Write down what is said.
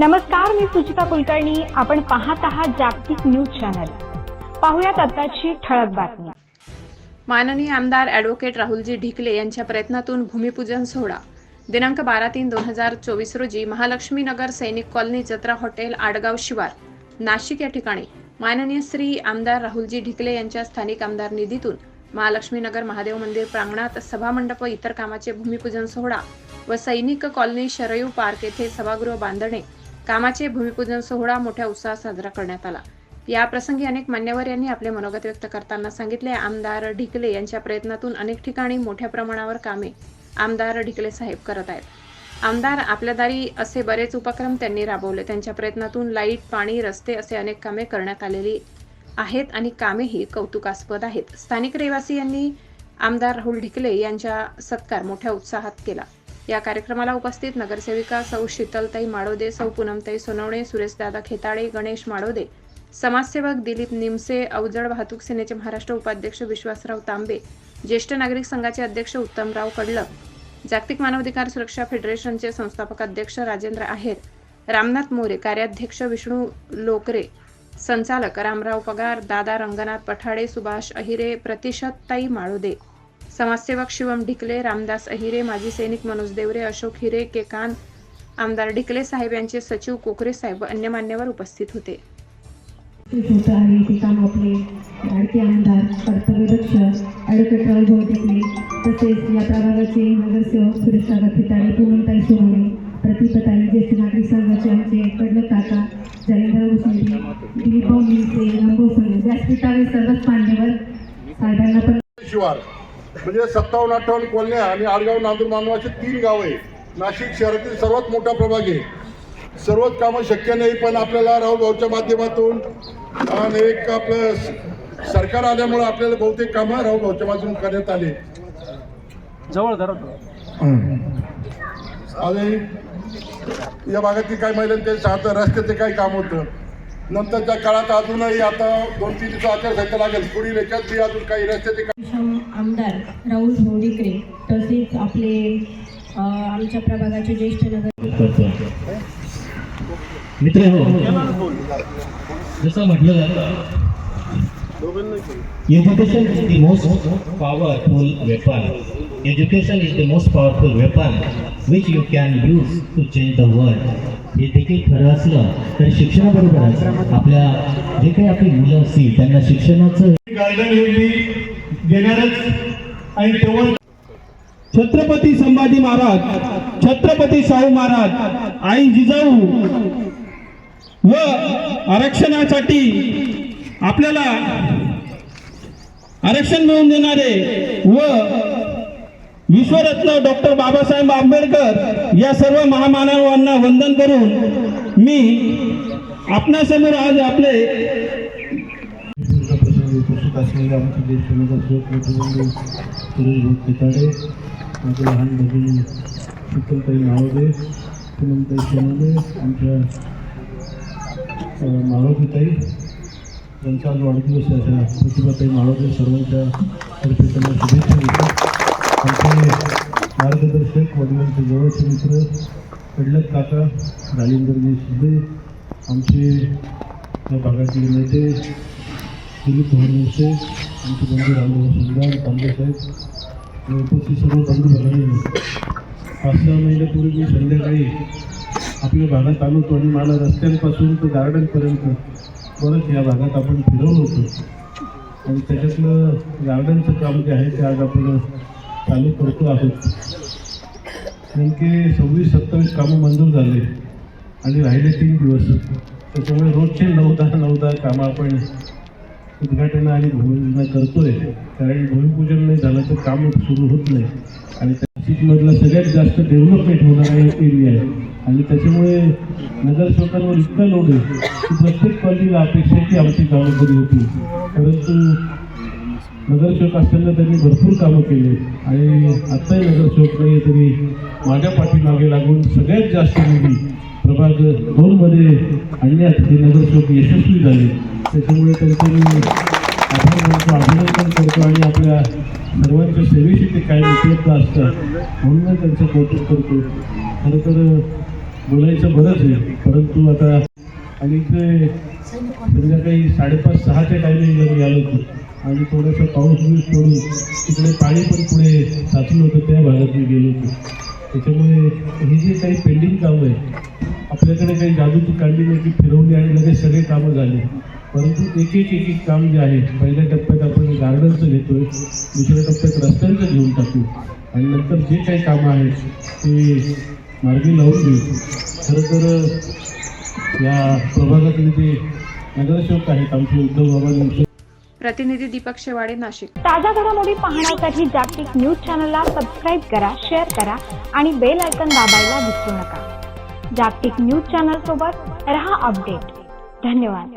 नमस्कार मी सुचिता कुलकर्णी. आपण पाहत आहात जागतिक न्यूज चॅनल. पाहुयात आताची ठळक बातमी. माननीय आमदार ॲडव्होकेट राहुलजी ढिकले यांच्या प्रयत्नातून भूमिपूजन सोहळा. दिनांक बारा तीन दोन हजार चोवीस रोजी महालक्ष्मी नगर सैनिक कॉलनी जत्रा हॉटेल आडगाव शिवार नाशिक या ठिकाणी माननीय श्री आमदार राहुलजी ढिकले यांच्या स्थानिक आमदार निधीतून महालक्ष्मी नगर महादेव मंदिर प्रांगणात सभामंडप व इतर कामाचे भूमिपूजन सोहळा व सैनिक कॉलनी शरयू पार्क येथे सभागृह बांधणे कामाचे भूमिपूजन सोहळा मोठ्या उत्साहात साजरा करण्यात आला. या प्रसंगी अनेक मान्यवर यांनी आपले मनोगत व्यक्त करताना सांगितले आमदार ढिकले यांच्या प्रयत्नातून अनेक ठिकाणी मोठ्या प्रमाणावर कामे आमदार ढिकले साहेब करत आहेत. आमदार आपल्या दारी असे बरेच उपक्रम त्यांनी राबवले. त्यांच्या प्रयत्नातून लाइट पाणी रस्ते असे अनेक कामे करण्यात आलेली आहेत आणि कामेही कौतुकास्पद आहेत. स्थानिक रहिवासी यांनी आमदार राहुल ढिकले यांच्या सत्कार मोठ्या उत्साहात केला. या कार्यक्रमाला उपस्थित नगरसेविका सौ शीतलताई माडोदे सौ पूनमताई सोनवणे सुरेशदादा खेताळे गणेश माडोदे समाजसेवक दिलीप निमसे अवजड वाहतूक सेनेचे महाराष्ट्र उपाध्यक्ष विश्वासराव तांबे ज्येष्ठ नागरिक संघाचे अध्यक्ष उत्तमराव कडलक जागतिक मानवाधिकार सुरक्षा फेडरेशनचे संस्थापक अध्यक्ष राजेंद्र आहेर रामनाथ मोरे कार्याध्यक्ष विष्णू लोकरे संचालक रामराव पगार दादा रंगनाथ पठाडे सुभाष अहिरे प्रतिशतताई माळोदे समाजसेवक शिवम ढिकले रामदास अहिरे माजी सैनिक मनोज देवरे अशोक हिरे केकान आमदार ढिकले साहेब यांचे सचिव कोकरे साहेब व अन्य मान्यवर उपस्थित होते. होतं आहे ते काम आपले. लाडके आमदार कर्तव्यदक्ष ॲडव्होकेट राहुल भाऊ टिकले तसेच या प्रभागाचे नगरसेवक सुरेश काका खिताडे पूनमताई सोनवणे प्रतिपताई ज्येष्ठ नागरिक संघाचे आमचे कडलं काका जयेंद्र मुसंडी दिलीप भाऊ मिळसे नंबो संघ व्यासपीठावर सर्वच मान्यवर साहेबांना पण शिवार. म्हणजे सत्तावन्न अठ्ठावन्न कोलण्या आणि आडगाव नांदूर मानवाचे तीन गाव आहे नाशिक शहरातील सर्वात मोठा प्रभाग आहे. सर्वच कामं शक्य नाही पण आपल्याला राहुल भाऊच्या माध्यमातून आणि एक आपलं सरकार आल्यामुळे आपल्याला बहुतेक कामं राहुल भाऊच्या माध्यमातून करण्यात आले. जवळ आणि या भागातील काही महिलांचे सात रस्त्याचे काही काम होतं. नंतरच्या काळात अजूनही आता दोन तीन दिवस आचारसंहिता लागेल. पुढील याच्यात बी अजून काही रस्त्याचे सक्षम आमदार राहुल भोंडिकरे तसेच आपले आमच्या प्रभागाचे ज्येष्ठ नगर मित्र हो. जसं म्हटलं जातं education is the most powerful weapon education is the most powerful weapon which you can use to change the world हे देखील खरं असलं तर शिक्षणाबरोबरच आपल्या जे काही आपली मुलं असतील त्यांना शिक्षणाचं गार्डन हे देणारच आणि तेव्हा छत्रपती संभाजी महाराज छत्रपती शाहू महाराज आई जिजाऊ व आरक्षणासाठी आपल्याला आरक्षण मिळवून देणारे व विश्वरत्न डॉक्टर बाबासाहेब आंबेडकर या सर्व महामानवांना वंदन करून मी आपणासमोर आज आपले माझे लहान भगिनी शीतलताई नावदे सुमनताई सोनवणे आमच्या अ, माळवतीताई त्यांचा आज वाढदिवस आहे. प्रतिभाताई माळवते सर्वांच्या तर्फे त्यांना शुभेच्छा देतो. आमचे मार्गदर्शक वडिलांचे जवळचे मित्र कडलक काका राजेंद्रजी शिंदे आमचे या भागाचे नेते दिलीप भवनसे आमचे बंधू रामभाऊ सुंदर तांबेसाहेब उपस्थित सर्व बंधू भगिनी पाच सहा महिन्यापूर्वी मी संध्याकाळी आपल्या भागात आलो होतो आणि मला रस्त्यांपासून ते गार्डनपर्यंत परत या भागात आपण फिरवलं होतो. आणि त्याच्यातलं गार्डनचं काम जे आहे ते आज आपण चालू करतो आहोत नेमके सव्वीस सत्तावीस कामं मंजूर झाले आणि राहिले तीन दिवस. त्याच्यामुळे रोजचे नऊ दहा नऊ दहा कामं आपण उद्घाटन आणि भूमिपूजन करतोय. कारण भूमिपूजन नाही झालं तर काम सुरू होत नाही. आणि नाशिकमधला सगळ्यात जास्त डेव्हलपमेंट होणारा एक एरिया आहे आणि त्याच्यामुळे नगरसेवकांवर इतका लोड आहे की प्रत्येक कॉलनीला अपेक्षा की आमची कामं बरी होती परंतु नगरसेवक असताना त्यांनी भरपूर कामं केली. आणि आत्ताही नगरसेवक नाही तरी माझ्या पाठीमागे लागून सगळ्यात जास्त निधी प्रभाग दोनमध्ये आणण्यात हे नगरसेवक यशस्वी झाले. त्याच्यामुळे त्यांचे मी आभार मानतो अभिनंदन करतो आणि आपल्या सर्वांच्या सेवेशी ते काय उपलब्ध असतात. म्हणून त्यांचं कौतुक करतो. खरं तर बोलायचं बरंच आहे परंतु आता आणि ते म्हणजे संध्याकाळी साडेपाच सहाच्या टायमिंगला मी आलो होतो. आणि थोडंसं पाऊस बिऊस पडून तिकडे पाणी पण पुढे साचलं होतं त्या भागात मी गेलो होतो. त्याच्यामुळे हे जे काही पेंडिंग कामं आहे आपल्याकडे काही जादूची काढली नाही की फिरवली आणि लगेच सगळे कामं झाले. परंतु एक एक एक एक काम जे आहे पहिल्या टप्प्यात आपण गार्डनचं घेतोय दुसऱ्या टप्प्यात रस्त्यांचं घेऊन टाकू. आणि नंतर जे काही कामं आहेत ते मार्गी लावून देऊ. खरं तर या प्रभागातले जे नगरसेवक आहेत आमचे उद्धव बाबा प्रतिनिधी दीपक शेवाडे नाशिक. ताज्या घडामोडी पाहण्यासाठी जागतिक न्यूज चॅनलला सबस्क्राईब करा शेअर करा आणि बेल आयकॉन दाबायला विसरू नका. जागतिक न्यूज चॅनल सोबत रहा अपडेट. धन्यवाद.